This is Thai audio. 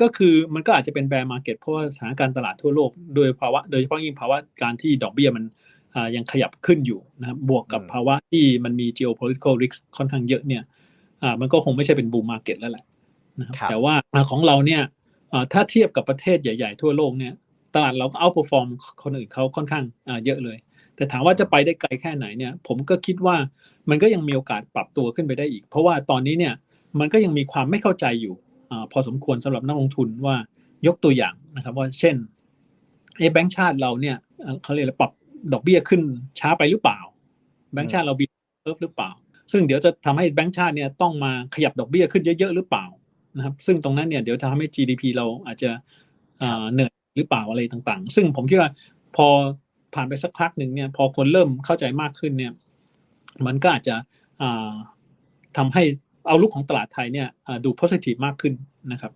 ก็คือมันก็อาจจะเป็นแบร์มาร์เก็ตเพราะว่าสถานการณ์ตลาดทั่วโลกโดยภาวะโดยเฉพาะยิ่งภาวะการที่ดอกเบี้ยมันอ่ายังขยับขึ้นอยู่นะครับบวกกับอืมภาวะที่มันมี geopolitical risk ค่อนข้างเยอะเนี่ยอ่ามันก็คงไม่ใช่เป็นบูมมาร์เก็ตแล้วแหละนะครับครับแต่ว่าอ่าของเราเนี่ยอ่าถ้าเทียบกับประเทศใหญ่ๆ ทั่วโลกเนี่ยตลาดเราก็เอา perform คนอื่นเขาค่อนข้างอ่าเยอะเลย แต่ถามว่าจะไปได้ไกลแค่ไหนเนี่ยผมก็คิดว่ามันก็ยังมีโอกาสปรับตัวขึ้นไปได้อีก เพราะว่าตอนนี้เนี่ยมันก็ยังมีความไม่เข้าใจอยู่อา พอสมควรสำหรับนักลงทุนว่ายกตัวอย่างนะครับว่าเช่นเอะแบงก์ชาติเราเนี่ยเขาเรียกปรับดอกเบี้ยขึ้นช้าไปหรือเปล่า แบงก์ชาติเราบีเคิร์ฟหรือเปล่า ซึ่งเดี๋ยวจะทำให้แบงก์ชาติเนี่ยต้องมาขยับดอกเบี้ยขึ้นเยอะๆหรือเปล่านะครับ ซึ่งตรงนั้นเนี่ยเดี๋ยวจะทำให้ GDP เราอาจจะเหนื่อยหรือเปล่าอะไรต่างๆ ซึ่งผมคิดว่าพอผ่านไปสักพักหนึ่งเนี่ยพอคนเริ่มเข้าใจมากขึ้นเนี่ยมันก็อาจจะอ่าทำให้ เอาลุกของตลาดไทยเนี่ยดู positive มากขึ้นนะครับ